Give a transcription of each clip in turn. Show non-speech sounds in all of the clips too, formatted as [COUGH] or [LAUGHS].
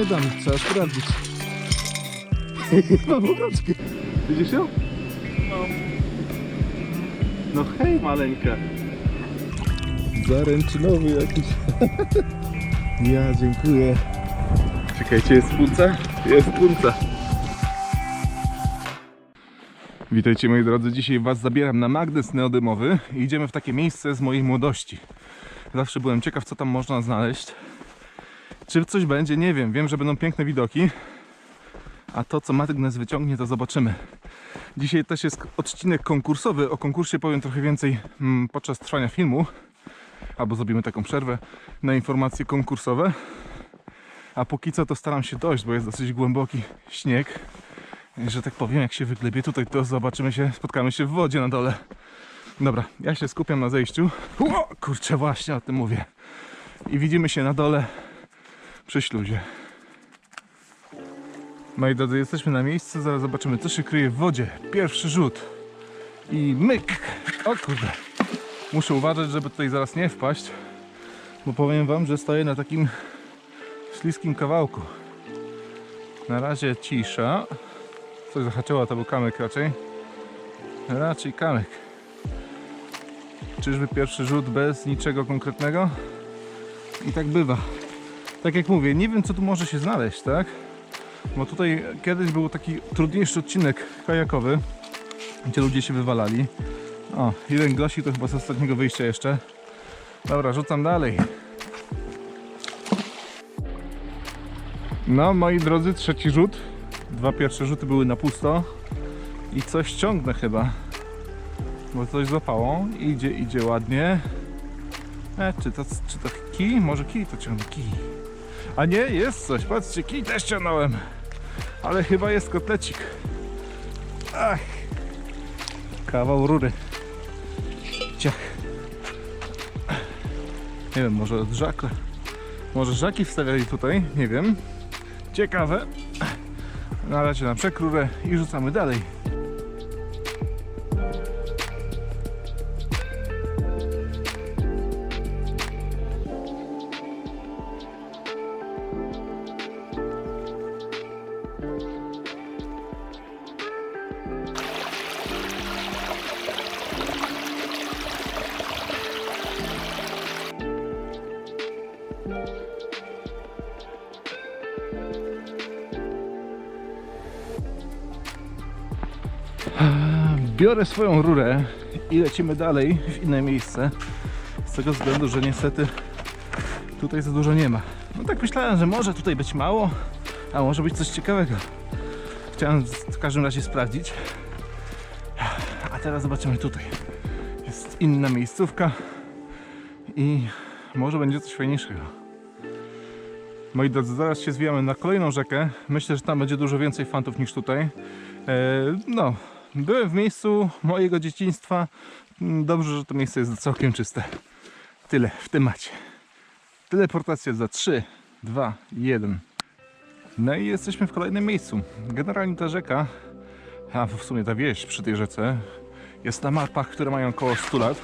nie dam, trzeba sprawdzić. Mam obrączkę. Widzisz ją? No. No hej maleńka. Zaręczynowy jakiś. [LAUGHS] ja dziękuję. Czekajcie, jest punca? Jest punca. Witajcie moi drodzy, dzisiaj Was zabieram na magnes neodymowy i idziemy w takie miejsce z mojej młodości. Zawsze byłem ciekaw, co tam można znaleźć. Czy coś będzie, nie wiem. Wiem, że będą piękne widoki. A to, co magnes wyciągnie, to zobaczymy. Dzisiaj też jest odcinek konkursowy. O konkursie powiem trochę więcej mm, podczas trwania filmu. Albo zrobimy taką przerwę na informacje konkursowe. A póki co to staram się dojść, bo jest dosyć głęboki śnieg. Że tak powiem, jak się wyglebię tutaj, to zobaczymy się, spotkamy się w wodzie na dole. Dobra, ja się skupiam na zejściu. O, kurczę, właśnie o tym mówię. I widzimy się na dole przy śluzie. Moi drodzy, jesteśmy na miejscu, zaraz zobaczymy, co się kryje w wodzie. Pierwszy rzut. I myk! O kurde. Muszę uważać, żeby tutaj zaraz nie wpaść, bo powiem wam, że stoję na takim śliskim kawałku. Na razie cisza. Coś zahaczyło, to był kamyk raczej. Raczej kamyk. Czyżby pierwszy rzut bez niczego konkretnego? I tak bywa. Tak jak mówię, nie wiem co tu może się znaleźć, tak? Bo tutaj kiedyś był taki trudniejszy odcinek kajakowy, gdzie ludzie się wywalali. O, jeden gosik to chyba z ostatniego wyjścia jeszcze. Dobra, rzucam dalej. No, moi drodzy, trzeci rzut. Dwa pierwsze rzuty były na pusto. I coś ciągnę chyba. Bo coś złapało. Idzie, idzie ładnie. E, czy to, czy to kij? Może kij to ciągnie, kij. A nie, jest coś. Patrzcie, kij też ciągnąłem. Ale chyba jest kotlecik. Ach. Kawał rury. Ciach. Nie wiem, może od żakle. Może żaki wstawiali tutaj, nie wiem. Ciekawe. Na razie na przekrurę i rzucamy dalej. Biorę swoją rurę i lecimy dalej w inne miejsce. Z tego względu, że niestety tutaj za dużo nie ma. No tak myślałem, że może tutaj być mało, a może być coś ciekawego. Chciałem w każdym razie sprawdzić. A teraz zobaczymy tutaj. Jest inna miejscówka i może będzie coś fajniejszego. Moi drodzy, zaraz się zwijamy na kolejną rzekę. Myślę, że tam będzie dużo więcej fantów niż tutaj. E, no, byłem w miejscu mojego dzieciństwa. Dobrze, że to miejsce jest całkiem czyste. Tyle w temacie. Teleportacja za 3, 2, 1. No i jesteśmy w kolejnym miejscu. Generalnie ta rzeka, a w sumie ta wieś przy tej rzece, jest na mapach, które mają około 100 lat.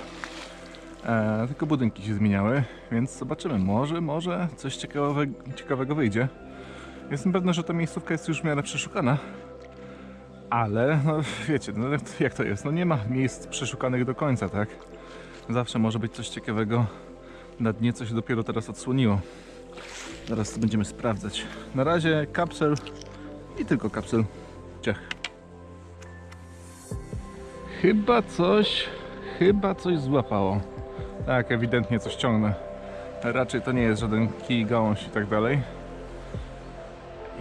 E, tylko budynki się zmieniały, więc zobaczymy. Może, może coś ciekawego, ciekawego wyjdzie. Jestem pewny, że ta miejscówka jest już w miarę przeszukana. Ale, no [LAUGHS] wiecie, no, jak to jest? No nie ma miejsc przeszukanych do końca, tak? Zawsze może być coś ciekawego na dnie, co się dopiero teraz odsłoniło. Zaraz to będziemy sprawdzać. Na razie kapsel i tylko kapsel. Ciach. Chyba coś, chyba coś złapało. Tak, ewidentnie coś ciągnę. Raczej to nie jest żaden kij, gałąź i tak dalej.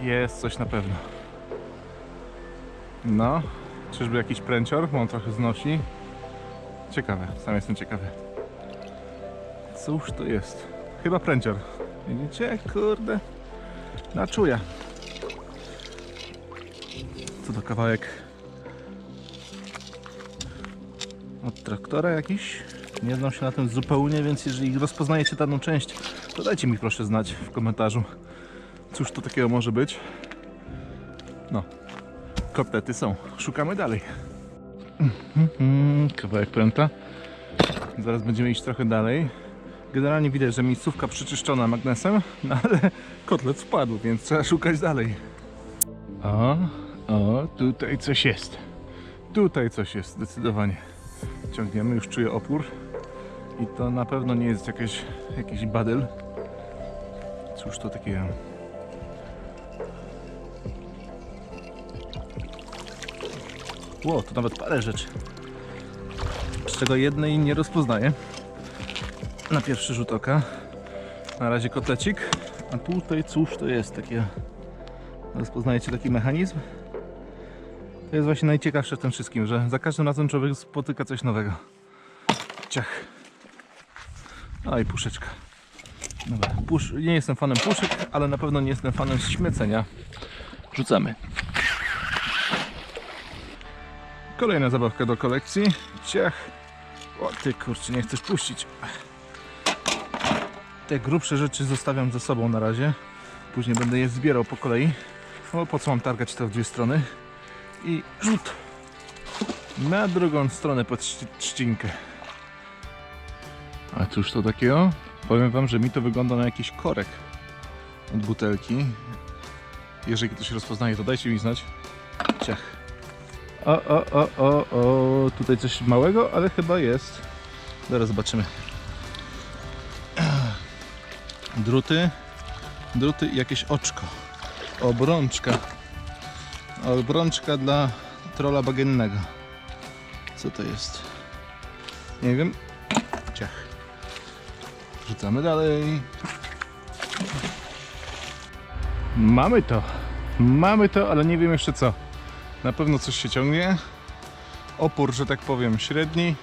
Jest coś na pewno. No, czyżby jakiś pręcior? Bo on trochę znosi. Ciekawe, sam jestem ciekawy. Cóż to jest? Chyba pręcior. Widzicie? Kurde. Na czuja. Co to kawałek od traktora jakiś? Nie znam się na tym zupełnie, więc jeżeli rozpoznajecie daną część, to dajcie mi proszę znać w komentarzu. Cóż to takiego może być? Kotlety są. Szukamy dalej. Mhm, Kawałek pręta. Zaraz będziemy iść trochę dalej. Generalnie widać, że miejscówka przeczyszczona magnesem, no ale kotlet wpadł, więc trzeba szukać dalej. O, o, tutaj coś jest. Tutaj coś jest, zdecydowanie. Ciągniemy, już czuję opór. I to na pewno nie jest jakieś, jakiś badyl. Cóż to takiego? Ło, to nawet parę rzeczy. Z czego jednej nie rozpoznaję. Na pierwszy rzut oka. Na razie kotlecik. A tutaj cóż to jest takie? Rozpoznajecie taki mechanizm? To jest właśnie najciekawsze w tym wszystkim, że za każdym razem człowiek spotyka coś nowego. Ciach. A i puszeczka. Dobra, pusz... nie jestem fanem puszek, ale na pewno nie jestem fanem śmiecenia. Rzucamy. Kolejna zabawka do kolekcji. Ciach. O ty kurczę, nie chcesz puścić. Te grubsze rzeczy zostawiam ze sobą na razie. Później będę je zbierał po kolei. No po co mam targać to w dwie strony? I rzut. Na drugą stronę pod trzci- trzcinkę. A cóż to takiego? Powiem wam, że mi to wygląda na jakiś korek od butelki. Jeżeli ktoś rozpoznaje, to dajcie mi znać. Ciach. O, o, o, o, o, tutaj coś małego, ale chyba jest. Zaraz zobaczymy. Druty, druty i jakieś oczko. Obrączka. Obrączka dla trola bagiennego. Co to jest? Nie wiem. Ciach. Rzucamy dalej. Mamy to. Mamy to, ale nie wiem jeszcze co. Na pewno coś się ciągnie. Opór, że tak powiem, średni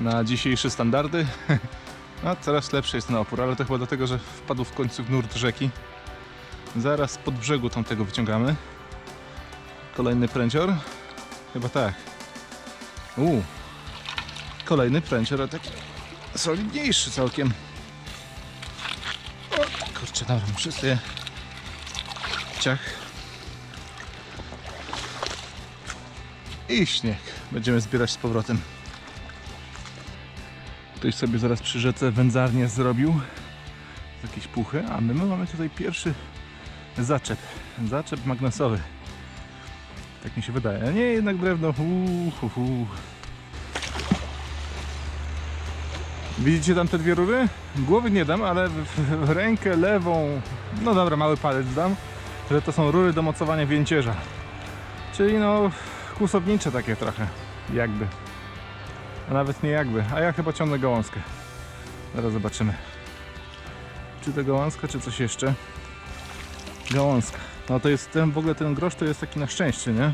na dzisiejsze standardy. [LAUGHS] No, coraz lepszy jest ten opór, ale to chyba dlatego, że wpadł w końcu w nurt rzeki. Zaraz pod brzegu tamtego wyciągamy. Kolejny pręcior. Chyba tak. U. Kolejny pręcior, a taki solidniejszy całkiem. O, kurczę, dobra, muszę sobie... Ciach. I śnieg. Będziemy zbierać z powrotem. Ktoś sobie zaraz przy rzece wędzarnię zrobił. z Jakieś puchy, a my mamy tutaj pierwszy zaczep. Zaczep magnesowy. Tak mi się wydaje. A nie, jednak drewno. Widzicie tam te dwie rury? Głowy nie dam, ale w, w, w rękę lewą, no dobra, mały palec dam, że to są rury do mocowania więcierza. Czyli no kłusownicze takie trochę, jakby. A nawet nie jakby, a ja chyba ciągnę gałązkę. Zaraz zobaczymy. Czy to gałązka, czy coś jeszcze? Gałązka. No to jest ten, w ogóle ten grosz to jest taki na szczęście, nie?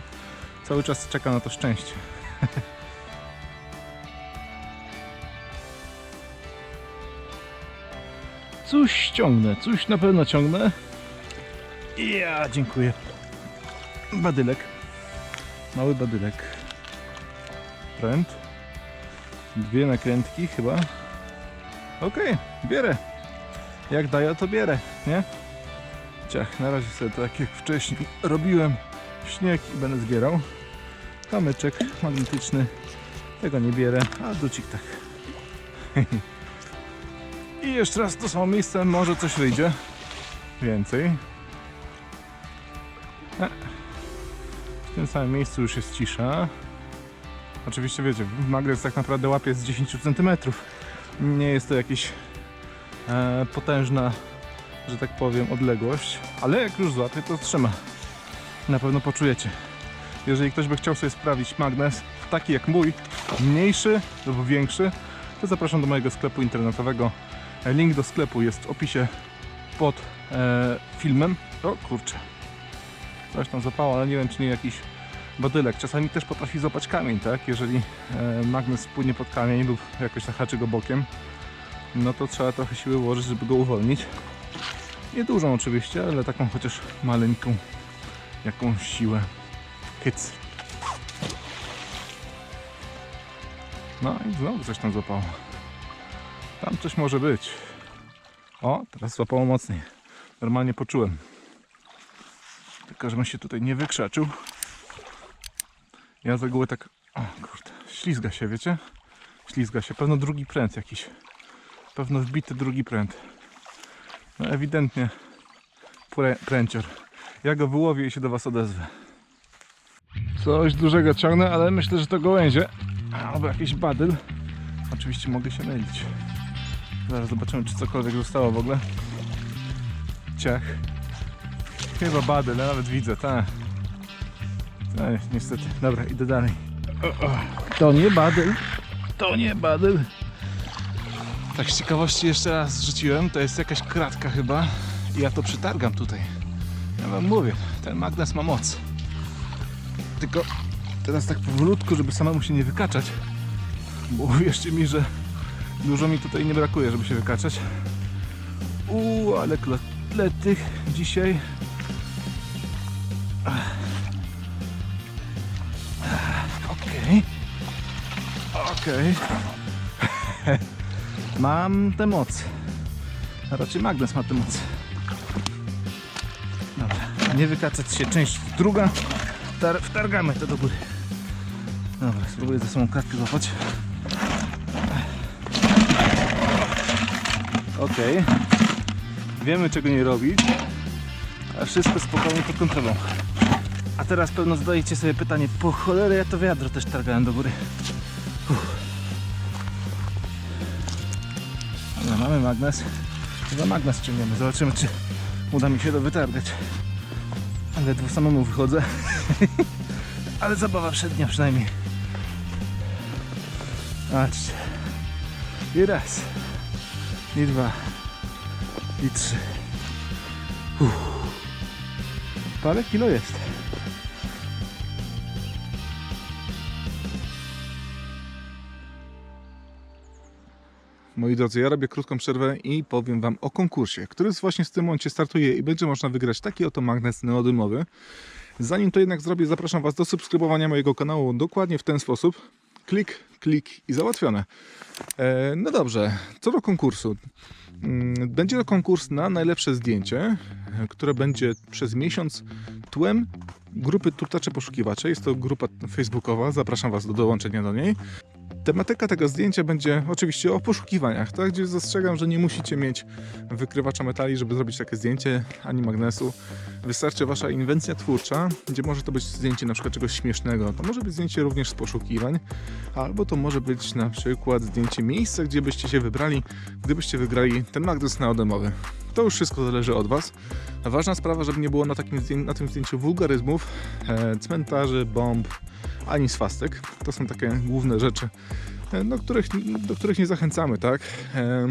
Cały czas czeka na to szczęście. [LAUGHS] Coś ściągnę, coś na pewno ciągnę. Ja, dziękuję. Badylek. Mały badylek. Pręt. Dwie nakrętki chyba. Okej, bierę. Jak daję, to bierę, nie? Ciach, na razie sobie tak jak wcześniej robiłem śnieg i będę zbierał. Kamyczek magnetyczny. Tego nie bierę, a drucik tak. [LAUGHS] I jeszcze raz to samo miejsce, może coś wyjdzie. Więcej. Tym samym miejscu już jest cisza. Oczywiście wiecie, magnes tak naprawdę łapie z 10 cm. Nie jest to jakiś e, potężna, że tak powiem, odległość, ale jak już złapie, to trzyma. Na pewno poczujecie. Jeżeli ktoś by chciał sobie sprawić magnes taki jak mój, mniejszy lub większy, to zapraszam do mojego sklepu internetowego. Link do sklepu jest w opisie pod e, filmem. O kurczę, coś tam zapało, ale nie wiem czy nie jakiś badylek. Czasami też potrafi złapać kamień, tak? Jeżeli e, magnes wpłynie pod kamień lub jakoś zahaczy go bokiem, no to trzeba trochę siły włożyć, żeby go uwolnić. Nie dużą oczywiście, ale taką chociaż maleńką jakąś siłę. Hyc. No i znowu coś tam złapało. Tam coś może być. O, teraz złapało mocniej. Normalnie poczułem. Tylko, żebym się tutaj nie wykrzaczył. Ja z reguły tak... O kurde, ślizga się, wiecie? Ślizga się. Pewno drugi pręt jakiś Pewno wbity drugi pręt. No ewidentnie prę, pręcior. Ja go wyłowię i się do Was odezwę. Coś dużego ciągnę, ale myślę, że to gołęzie. Albo jakiś badyl. Oczywiście mogę się mylić. Zaraz zobaczymy, czy cokolwiek zostało w ogóle. Ciach. Chyba badyl, ja nawet widzę, tak. Ej, niestety. Dobra, idę dalej. O, o. To nie badyl. To nie badyl. Tak z ciekawości jeszcze raz rzuciłem. To jest jakaś kratka chyba. I ja to przytargam tutaj. Ja wam mówię, ten magnes ma moc. Tylko teraz tak powolutku, żeby samemu się nie wykaczać. Bo uwierzcie mi, że dużo mi tutaj nie brakuje, żeby się wykaczać. Uuu, ale kotletych dzisiaj. Okej. [LAUGHS] Mam tę moc. A raczej magnes ma tę moc. Dobra, nie wykaczać się. Część druga. Tar wtargamy to do góry. Dobra, spróbuję ze sobą kratkę złapać. Okej. Wiemy czego nie robić. A wszystko spokojnie pod kontrolą. A teraz pewno zadajecie sobie pytanie, po cholerę ja to wiadro też targałem do góry. Mamy magnes. Chyba magnes ciągniemy. Zobaczymy, czy uda mi się to wytargać. Ledwo samemu wychodzę. [LAUGHS] Ale zabawa przednia przynajmniej. Patrzcie. I raz. I dwa. I trzy. Uff. Parę kilo jest. Moi drodzy, ja robię krótką przerwę i powiem Wam o konkursie, który właśnie w tym momencie startuje i będzie można wygrać taki oto magnes neodymowy. Zanim to jednak zrobię, zapraszam Was do subskrybowania mojego kanału dokładnie w ten sposób. Klik, klik i załatwione. E, no dobrze, co do konkursu. Mm, Będzie to konkurs na najlepsze zdjęcie, które będzie przez miesiąc tłem grupy Turtacze Poszukiwacze. Jest to grupa facebookowa, zapraszam Was do dołączenia do niej. Tematyka tego zdjęcia będzie oczywiście o poszukiwaniach, tak? gdzie zastrzegam, że nie musicie mieć wykrywacza metali, żeby zrobić takie zdjęcie, ani magnesu. Wystarczy wasza inwencja twórcza, gdzie może to być zdjęcie na przykład czegoś śmiesznego. To może być zdjęcie również z poszukiwań, albo to może być na przykład zdjęcie miejsca, gdzie byście się wybrali, gdybyście wygrali ten magnes neodymowy. To już wszystko zależy od Was. Ważna sprawa, żeby nie było na, takim na tym zdjęciu wulgaryzmów, e, cmentarzy, bomb, ani swastek. To są takie główne rzeczy, e, do których, do których nie zachęcamy, tak? E,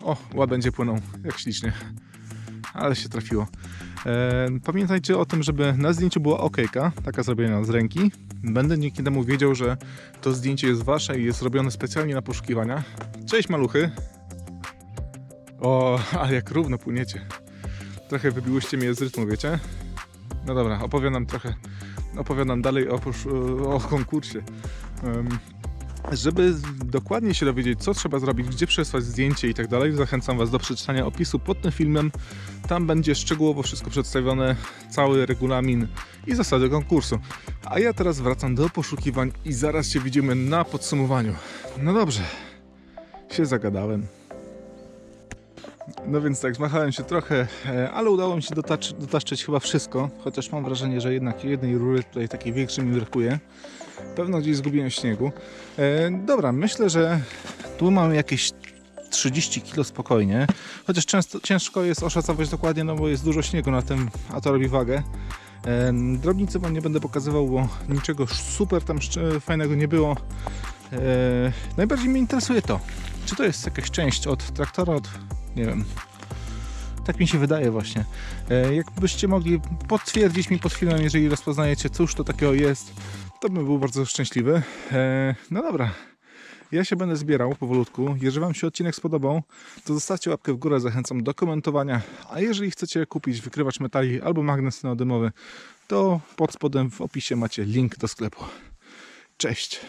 o, łabędzie płyną, jak ślicznie. Ale się trafiło. E, pamiętajcie o tym, żeby na zdjęciu była okejka, taka zrobiona z ręki. Będę dzięki temu wiedział, że to zdjęcie jest wasze i jest robione specjalnie na poszukiwania. Cześć maluchy! O, [LAUGHS] ale jak równo płyniecie. Trochę wybiłyście mnie z rytmu, wiecie? No dobra, opowiadam trochę, opowiadam dalej o, o konkursie. Em, żeby dokładnie się dowiedzieć, co trzeba zrobić, gdzie przesłać zdjęcie i tak dalej, zachęcam Was do przeczytania opisu pod tym filmem. Tam będzie szczegółowo wszystko przedstawione, cały regulamin i zasady konkursu. A ja teraz wracam do poszukiwań i zaraz się widzimy na podsumowaniu. No dobrze, się zagadałem. No więc tak, zmachałem się trochę, e, ale udało mi się dotacz, dotaszczyć chyba wszystko, chociaż mam wrażenie, że jednak jednej rury tutaj takiej większej mi brakuje. Pewno gdzieś zgubiłem śniegu. E, dobra, myślę, że tu mamy jakieś 30 kg spokojnie, chociaż często, ciężko jest oszacować dokładnie, no bo jest dużo śniegu na tym, a to robi wagę. E, drobnicy wam nie będę pokazywał, bo niczego super tam fajnego nie było. E, najbardziej mnie interesuje to, czy to jest jakaś część od traktora, od nie wiem. Tak mi się wydaje właśnie. E, jakbyście mogli potwierdzić mi pod filmem, jeżeli rozpoznajecie, cóż to takiego jest, to bym był bardzo szczęśliwy. E, no dobra. Ja się będę zbierał powolutku. Jeżeli Wam się odcinek spodobał, to zostawcie łapkę w górę, zachęcam do komentowania. A jeżeli chcecie kupić wykrywacz metali albo magnes neodymowy, to pod spodem w opisie macie link do sklepu. Cześć!